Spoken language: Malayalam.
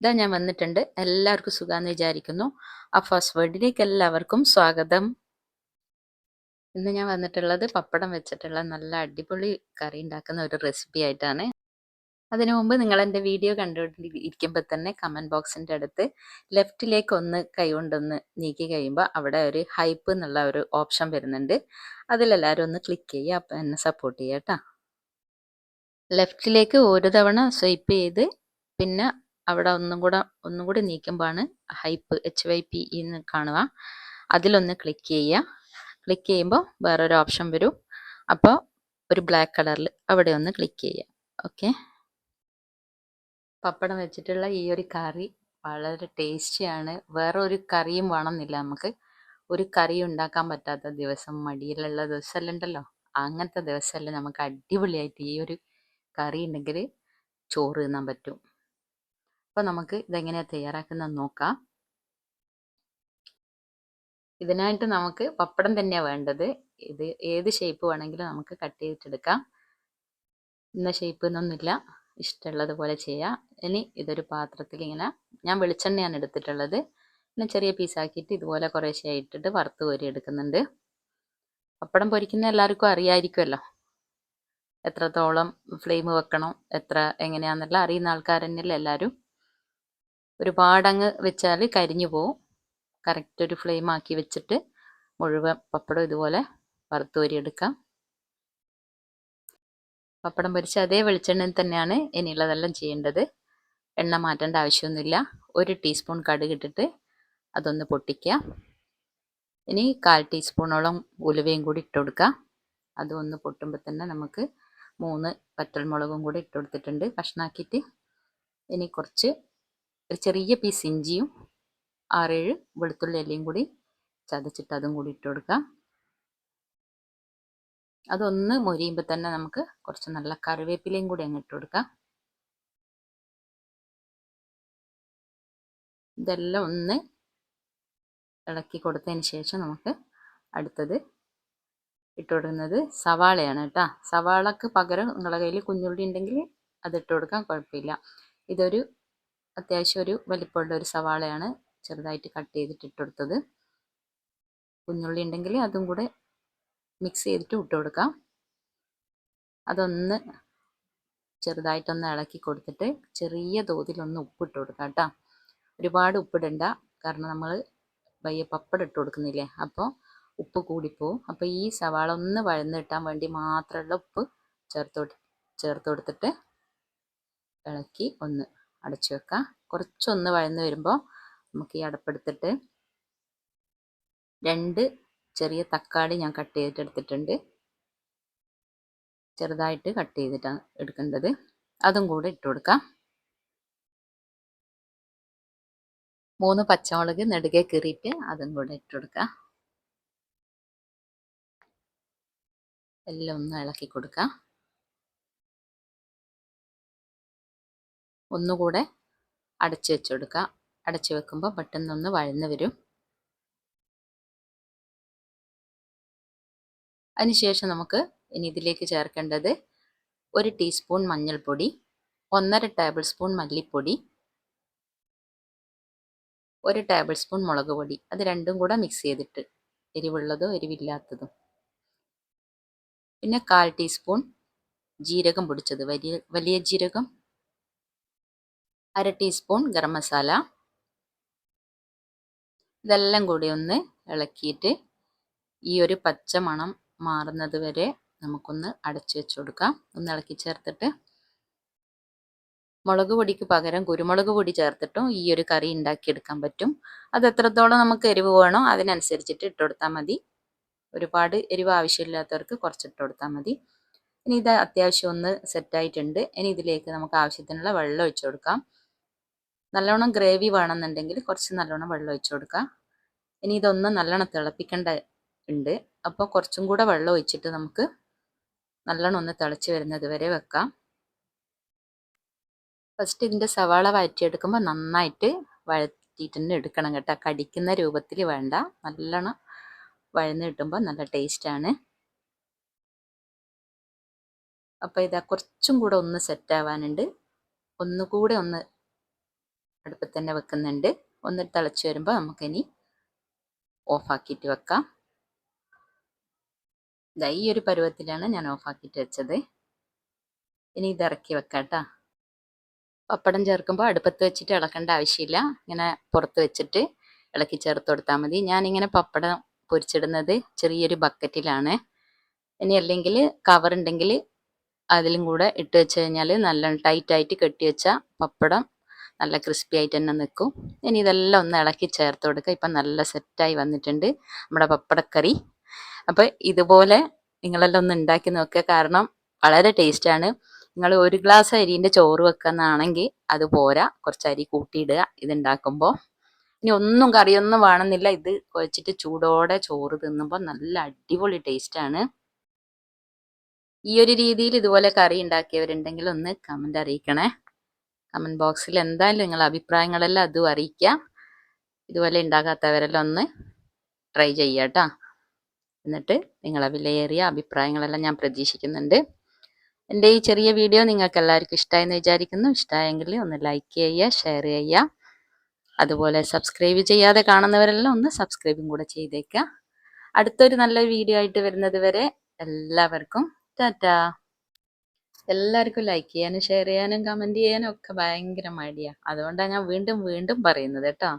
ഇതാ ഞാൻ വന്നിട്ടുണ്ട്. എല്ലാവർക്കും സുഖാന്ന് വിചാരിക്കുന്നു. ആ ഫസ്റ്റ് വേർഡിലേക്ക് എല്ലാവർക്കും സ്വാഗതം. ഇന്ന് ഞാൻ വന്നിട്ടുള്ളത് പപ്പടം വെച്ചിട്ടുള്ള നല്ല അടിപൊളി കറി ഉണ്ടാക്കുന്ന ഒരു റെസിപ്പി ആയിട്ടാണ്. അതിനു മുമ്പ് നിങ്ങൾ എന്റെ വീഡിയോ കണ്ടുകൊണ്ടിരിക്കുമ്പോൾ തന്നെ കമന്റ് ബോക്സിന്റെ അടുത്ത് ലെഫ്റ്റിലേക്ക് ഒന്ന് കൈകൊണ്ടൊന്ന് നീക്കി കഴിയുമ്പോൾ അവിടെ ഒരു ഹൈപ്പ് എന്നുള്ള ഒരു ഓപ്ഷൻ വരുന്നുണ്ട്. അതിലെല്ലാവരും ഒന്ന് ക്ലിക്ക് ചെയ്യുക അപ്പം എന്നെ സപ്പോർട്ട് ചെയ്യാം കേട്ടോ. ലെഫ്റ്റിലേക്ക് ഒരു തവണ സ്വൈപ്പ് ചെയ്ത് പിന്നെ അവിടെ ഒന്നും കൂടെ ഒന്നും കൂടി നീക്കുമ്പോഴാണ് ഹൈപ്പ് എച്ച് വൈ പി എന്ന് കാണുക. അതിലൊന്ന് ക്ലിക്ക് ചെയ്യുക. ക്ലിക്ക് ചെയ്യുമ്പോൾ വേറൊരു ഓപ്ഷൻ വരും. അപ്പോൾ ഒരു ബ്ലാക്ക് കളറിൽ അവിടെ ഒന്ന് ക്ലിക്ക് ചെയ്യുക. ഓക്കെ പപ്പടം വെച്ചിട്ടുള്ള ഈ ഒരു കറി വളരെ ടേസ്റ്റിയാണ് വേറെ ഒരു കറിയും വേണമെന്നില്ല നമുക്ക്. ഒരു കറി ഉണ്ടാക്കാൻ പറ്റാത്ത ദിവസം മടിയിലുള്ള ദിവസമെല്ലാം ഉണ്ടല്ലോ. അങ്ങനത്തെ ദിവസമെല്ലാം നമുക്ക് അടിപൊളിയായിട്ട് ഈ ഒരു കറി ഉണ്ടെങ്കിൽ ചോറ് തിന്നാൻ പറ്റും. അപ്പോൾ നമുക്ക് ഇതെങ്ങനെയാണ് തയ്യാറാക്കുന്നത് നോക്കാം. ഇതിനായിട്ട് നമുക്ക് പപ്പടം തന്നെയാണ് വേണ്ടത്. ഇത് ഏത് ഷേപ്പ് വേണമെങ്കിലും നമുക്ക് കട്ട് ചെയ്തിട്ടെടുക്കാം. ഇന്ന ഷേപ്പ് എന്നൊന്നുമില്ല. ഇഷ്ടമുള്ളത് പോലെ ചെയ്യാം. ഇനി ഇതൊരു പാത്രത്തിൽ ഇങ്ങനെ ഞാൻ വെളിച്ചെണ്ണയാണ് എടുത്തിട്ടുള്ളത്. പിന്നെ ചെറിയ പീസാക്കിയിട്ട് ഇതുപോലെ കുറേശ്ശെ ഇട്ടിട്ട് വറുത്ത് കോരി എടുക്കുന്നുണ്ട്. പപ്പടം പൊരിക്കുന്ന എല്ലാവർക്കും അറിയായിരിക്കുമല്ലോ. എത്രത്തോളം ഫ്ലെയിം വെക്കണം എത്ര എങ്ങനെയാണെന്നുള്ള അറിയുന്ന ആൾക്കാർ തന്നെയല്ലേ എല്ലാവരും. ഒരുപാടങ്ങ് വെച്ചാൽ കരിഞ്ഞു പോവും. കറക്റ്റ് ഒരു ഫ്ലെയിം ആക്കി വെച്ചിട്ട് മുഴുവൻ പപ്പടം ഇതുപോലെ വറുത്ത് എടുക്കാം പപ്പടം പൊരിച്ച് അതേ വെളിച്ചെണ്ണയിൽ തന്നെയാണ് ഇനിയുള്ളതെല്ലാം ചെയ്യേണ്ടത്. എണ്ണ മാറ്റേണ്ട ആവശ്യമൊന്നുമില്ല. ഒരു ടീസ്പൂൺ കടുക് ഇട്ടിട്ട് അതൊന്ന് പൊട്ടിക്കുക. ഇനി കാൽ ടീസ്പൂണോളം ഉലുവയും കൂടി ഇട്ട് കൊടുക്കുക. അതൊന്ന് പൊട്ടുമ്പോൾ തന്നെ നമുക്ക് മൂന്ന് വറ്റൽമുളകും കൂടി ഇട്ട് കൊടുത്തിട്ടുണ്ട്. കഷ്ണാക്കിയിട്ട് ഇനി കുറച്ച് ഒരു ചെറിയ പീസ് ഇഞ്ചിയും ആറേഴ് വെളുത്തുള്ളി എല്ലാം കൂടി ചതച്ചിട്ട് അതും കൂടി ഇട്ട് കൊടുക്കാം അതൊന്ന് മൊരിയുമ്പോൾ തന്നെ നമുക്ക് കുറച്ച് നല്ല കറിവേപ്പിലയും കൂടി അങ്ങ് ഇട്ട് കൊടുക്കാം. ഇതെല്ലാം ഒന്ന് ഇളക്കി കൊടുത്തതിന് ശേഷം നമുക്ക് അടുത്തത് ഇട്ട് കൊടുക്കുന്നത് സവാളയാണ് കേട്ടോ. സവാളക്ക് പകരം നിങ്ങളുടെ കയ്യിൽ കുഞ്ഞുള്ളി ഉണ്ടെങ്കിൽ അത് ഇട്ട് കൊടുക്കാൻ കുഴപ്പമില്ല. ഇതൊരു അത്യാവശ്യം ഒരു വലിപ്പമുള്ള ഒരു സവാളയാണ് ചെറുതായിട്ട് കട്ട് ചെയ്തിട്ട് ഇട്ടുകൊടുത്തത് കുഞ്ഞുള്ളി ഉണ്ടെങ്കിൽ അതും കൂടെ മിക്സ് ചെയ്തിട്ട് ഇട്ട് കൊടുക്കാം. അതൊന്ന് ചെറുതായിട്ടൊന്ന് ഇളക്കി കൊടുത്തിട്ട് ചെറിയ തോതിലൊന്ന് ഉപ്പിട്ട് കൊടുക്കാം കേട്ടോ. ഒരുപാട് ഉപ്പിടണ്ട കാരണം നമ്മൾ വയ്യ പപ്പടം ഇട്ട് കൊടുക്കുന്നില്ലേ? അപ്പോൾ ഉപ്പ് കൂടിപ്പോവും. അപ്പോൾ ഈ സവാള ഒന്ന് വഴന്ന് കിട്ടാൻ വേണ്ടി മാത്രമുള്ള ഉപ്പ് ചേർത്ത് ചേർത്ത് കൊടുത്തിട്ട് ഇളക്കി ഒന്ന് അടച്ചു വെക്കാം. കുറച്ചൊന്ന് വഴന്ന് വരുമ്പോൾ നമുക്ക് ഈ അടപ്പെടുത്തിട്ട് രണ്ട് ചെറിയ തക്കാളി ഞാൻ കട്ട് ചെയ്തിട്ട് എടുത്തിട്ടുണ്ട്. ചെറുതായിട്ട് കട്ട് ചെയ്തിട്ടാണ് എടുക്കേണ്ടത്. അതും കൂടെ ഇട്ട് കൊടുക്കാം. മൂന്ന് പച്ചമുളക് നെടുകെ കീറിയിട്ട് അതും കൂടെ ഇട്ട് കൊടുക്കാം. എല്ലാം ഒന്ന് ഇളക്കി കൊടുക്കാം. ഒന്നുകൂടെ അടച്ച് വെച്ച് കൊടുക്കുക അടച്ച് വെക്കുമ്പോൾ പെട്ടെന്നൊന്ന് വഴന്ന് വരും. അതിനുശേഷം നമുക്ക് ഇനി ഇതിലേക്ക് ചേർക്കേണ്ടത് ഒരു ടീസ്പൂൺ മഞ്ഞൾപ്പൊടി ഒന്നര ടേബിൾ സ്പൂൺ മല്ലിപ്പൊടി ഒരു ടേബിൾ സ്പൂൺ മുളക് പൊടി. അത് രണ്ടും കൂടെ മിക്സ് ചെയ്തിട്ട് എരിവുള്ളതോ എരിവില്ലാത്തതും. പിന്നെ കാൽ ടീസ്പൂൺ ജീരകം പൊടിച്ചത്. വലിയ വലിയ ജീരകം അര ടീസ്പൂൺ ഗരം മസാല. ഇതെല്ലാം കൂടി ഒന്ന് ഇളക്കിയിട്ട് ഈ ഒരു പച്ച മണം മാറുന്നത് വരെ നമുക്കൊന്ന് അടച്ചു വെച്ച് കൊടുക്കാം. ഒന്ന് ഇളക്കി ചേർത്തിട്ട് മുളക് പൊടിക്ക് പകരം കുരുമുളക് പൊടി ചേർത്തിട്ടും ഈ ഒരു കറി ഉണ്ടാക്കിയെടുക്കാൻ പറ്റും. അത് എത്രത്തോളം നമുക്ക് എരിവ് വേണോ അതിനനുസരിച്ചിട്ട് ഇട്ട് കൊടുത്താൽ മതി. ഒരുപാട് എരിവ് ആവശ്യമില്ലാത്തവർക്ക് കുറച്ചിട്ട് കൊടുത്താൽ മതി. ഇനി ഇത് അത്യാവശ്യം ഒന്ന് സെറ്റായിട്ടുണ്ട് ഇനി ഇതിലേക്ക് നമുക്ക് ആവശ്യത്തിനുള്ള വെള്ളം ഒഴിച്ചു കൊടുക്കാം. നല്ലോണം ഗ്രേവി വേണമെന്നുണ്ടെങ്കിൽ കുറച്ച് നല്ലോണം വെള്ളം ഒഴിച്ചു കൊടുക്കുക ഇനി ഇതൊന്ന് നല്ലോണം തിളപ്പിക്കേണ്ട ഉണ്ട്. അപ്പോൾ കുറച്ചും കൂടെ വെള്ളം ഒഴിച്ചിട്ട് നമുക്ക് നല്ലോണം ഒന്ന് തിളച്ച് വരുന്നത് വരെ വെക്കാം. ഫസ്റ്റ് ഇതിന്റെ സവാള വഴറ്റിയെടുക്കുമ്പോൾ നന്നായിട്ട് വഴറ്റിയിട്ട് തന്നെ എടുക്കണം കേട്ടോ. കടിക്കുന്ന രൂപത്തിൽ വേണ്ട. നല്ലോണം വഴന്ന് കിട്ടുമ്പോൾ നല്ല ടേസ്റ്റാണ് അപ്പോൾ ഇതാ കുറച്ചും കൂടെ ഒന്ന് സെറ്റ് ആവാനുണ്ട്. ഒന്നുകൂടെ ഒന്ന് അടുപ്പത്ത് തന്നെ വെക്കുന്നുണ്ട്. ഒന്ന് തിളച്ച് വരുമ്പോൾ നമുക്കിനി ഓഫാക്കിയിട്ട് വെക്കാം. ഇതാ ഈ ഒരു പരുവത്തിലാണ് ഞാൻ ഓഫാക്കിയിട്ട് വെച്ചത്. ഇനി ഇത് ഇറക്കി വെക്കാം പപ്പടം ചേർക്കുമ്പോൾ അടുപ്പത്ത് വെച്ചിട്ട് ഇളക്കേണ്ട ആവശ്യമില്ല. ഇങ്ങനെ പുറത്ത് വെച്ചിട്ട് ഇളക്കി ചേർത്ത് കൊടുത്താൽ മതി. ഞാനിങ്ങനെ പപ്പടം പൊരിച്ചിടുന്നത് ചെറിയൊരു ബക്കറ്റിലാണ്. ഇനി അല്ലെങ്കിൽ കവർ ഉണ്ടെങ്കിൽ അതിലും കൂടെ ഇട്ട് വെച്ച് കഴിഞ്ഞാൽ നല്ല ടൈറ്റായിട്ട് കെട്ടി വെച്ച പപ്പടം നല്ല ക്രിസ്പി ആയിട്ട് തന്നെ നിൽക്കും ഇനി ഇതെല്ലാം ഒന്ന് ഇളക്കി ചേർത്ത് കൊടുക്കുക. ഇപ്പം നല്ല സെറ്റായി വന്നിട്ടുണ്ട് നമ്മുടെ പപ്പടക്കറി. അപ്പോൾ ഇതുപോലെ നിങ്ങളെല്ലാം ഒന്ന് ഉണ്ടാക്കി നോക്കുക. കാരണം വളരെ ടേസ്റ്റാണ് നിങ്ങൾ ഒരു ഗ്ലാസ് അരിന്റെ ചോറ് വെക്കുന്നതാണെങ്കിൽ അത് പോരാ. കുറച്ച് അരി കൂട്ടിയിടുക. ഇതുണ്ടാക്കുമ്പോൾ. ഇനി ഒന്നും കറിയൊന്നും വേണമെന്നില്ല. ഇത് കുഴച്ചിട്ട് ചൂടോടെ ചോറ് തിന്നുമ്പോൾ നല്ല അടിപൊളി ടേസ്റ്റാണ് ഈ ഒരു രീതിയിൽ ഇതുപോലെ കറി ഉണ്ടാക്കിയവരുണ്ടെങ്കിൽ ഒന്ന് കമന്റ് അറിയിക്കണേ. കമന്റ് ബോക്സിൽ എന്തായാലും നിങ്ങൾ അഭിപ്രായങ്ങളെല്ലാം അതും അറിയിക്കുക ഇതുപോലെ ഉണ്ടാകാത്തവരെല്ലാം ഒന്ന് ട്രൈ ചെയ്യുക കേട്ടോ എന്നിട്ട് നിങ്ങളെ വിലയേറിയ അഭിപ്രായങ്ങളെല്ലാം ഞാൻ പ്രതീക്ഷിക്കുന്നുണ്ട്. എന്റെ ഈ ചെറിയ വീഡിയോ നിങ്ങൾക്ക് എല്ലാവർക്കും ഇഷ്ടമായെന്ന് വിചാരിക്കുന്നു. ഇഷ്ടമായെങ്കിൽ ഒന്ന് ലൈക്ക് ചെയ്യുക ഷെയർ ചെയ്യുക. അതുപോലെ സബ്സ്ക്രൈബ് ചെയ്യാതെ കാണുന്നവരെല്ലാം ഒന്ന് സബ്സ്ക്രൈബും കൂടെ ചെയ്തേക്കുക. അടുത്തൊരു നല്ലൊരു വീഡിയോ ആയിട്ട് വരുന്നത് വരെ എല്ലാവർക്കും ടാറ്റാ. എല്ലാവർക്കും ലൈക്ക് ചെയ്യാനും ഷെയർ ചെയ്യാനും കമന്റ് ചെയ്യാനും ഒക്കെ ഭയങ്കര മടിയാണ് അതുകൊണ്ടാണ് ഞാൻ വീണ്ടും വീണ്ടും പറയുന്നത് കേട്ടോ.